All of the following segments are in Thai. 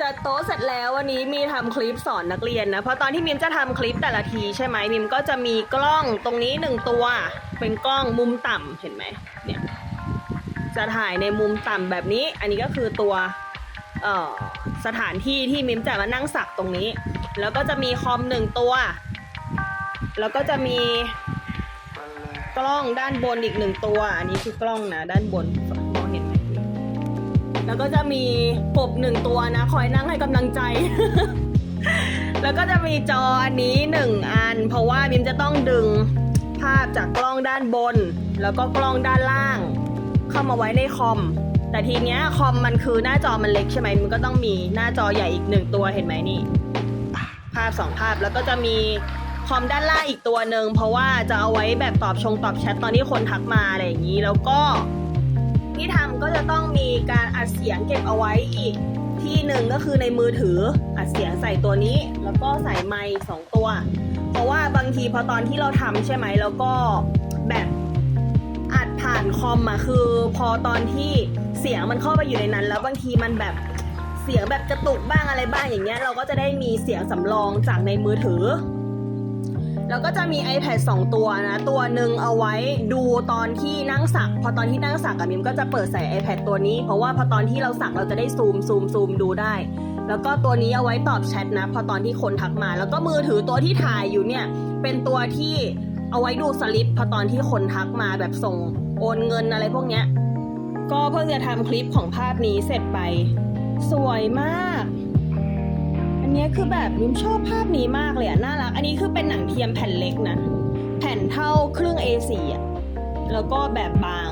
จัดโต๊ะเสร็จแล้ววันนี้มีทำคลิปสอนนักเรียนนะ เพราะตอนที่มิมจะทำคลิปแต่ละทีใช่ไหมมิมก็จะมีกล้องตรงนี้หนึ่งตัว เป็นกล้องมุมต่ำเห็นไหมเนี่ยจะถ่ายในมุมต่ำแบบนี้ อันนี้ก็คือตัวเอ่อสถานที่ที่มิมจะมานั่งสักตรงนี้ แล้วก็จะมีคอมหนึ่งตัว แล้วก็จะมีกล้องด้านบนอีกหนึ่งตัว อันนี้คือกล้องนะด้านบน แล้วก็จะมีกบหนึ่งตัวนะ คอยนั่งให้กำลังใจ แล้วก็จะมีจออันนี้หนึ่งอัน เพราะว่าบิมจะต้องดึงภาพจากกล้องด้านบน แล้วก็กล้องด้านล่าง เข้ามาไว้ในคอม แต่ทีเนี้ยคอมมันคือหน้าจอมันเล็กใช่ไหมมันก็ต้องมีหน้าจอใหญ่อีกหนึ่งตัวเห็นไหมนี่ ภาพสองภาพแล้วก็จะมีคอมด้านล่างอีกตัวหนึ่งเพราะว่าจะเอาไว้แบบตอบชงตอบแชทตอนที่คนทักมาอะไรอย่างนี้ แล้วก็ ที่ทำก็จะต้องมีการอัดเสียงเก็บเอาไว้อีกที่หนึ่งก็คือในมือถืออัดเสียงใส่ตัวนี้ แล้วก็ใส่ไมค์สองตัว เพราะว่าบางทีพอตอนที่เราทำใช่ไหมแล้วก็แบบอัดผ่านคอมอะคือ พอตอนที่เสียงมันเข้าไปอยู่ในนั้น แล้วบางทีมันแบบเสียงแบบกระตุกบ้างอะไรบ้างอย่างเงี้ยเราก็จะได้มีเสียงสำรองจากในมือถือ แล้วก็จะมี iPad 2 ตัวนะ ตัวหนึ่งเอาไว้ดูตอนที่นั่งสัก พอตอนที่นั่งสักกับมิมก็จะเปิดใส่ iPad ตัวนี้ เพราะว่าพอตอนที่เราสักเราจะได้ซูมซูมซูมดูได้ แล้วก็ตัวนี้เอาไว้ตอบแชทนะ พอตอนที่คนทักมา แล้วก็มือถือตัวที่ถ่ายอยู่เนี่ย เป็นตัวที่เอาไว้ดูสลิป พอตอนที่คนทักมาแบบส่งโอนเงินอะไรพวกเนี้ย ก็เพิ่งจะทำคลิปของภาพนี้เสร็จไป สวยมาก อันนี้คือแบบมิมชอบภาพนี้มากเลยอะน่ารัก อันนี้คือเป็น ทียมแผ่นเล็กนะ แผ่นเท่าครึ่ง A4 อะแล้วก็แบบบาง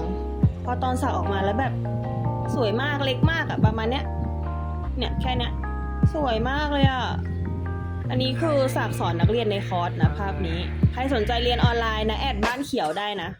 พอตอนสักออกมาแล้วแบบสวยมากเล็กมากอะประมาณเนี้ย เนี่ยแค่เนี้ยสวยมากเลยอะอันนี้คือสักสอนนักเรียนในคอร์สนะภาพนี้ ใครสนใจเรียนออนไลน์นะแอดบ้านเขียวได้นะ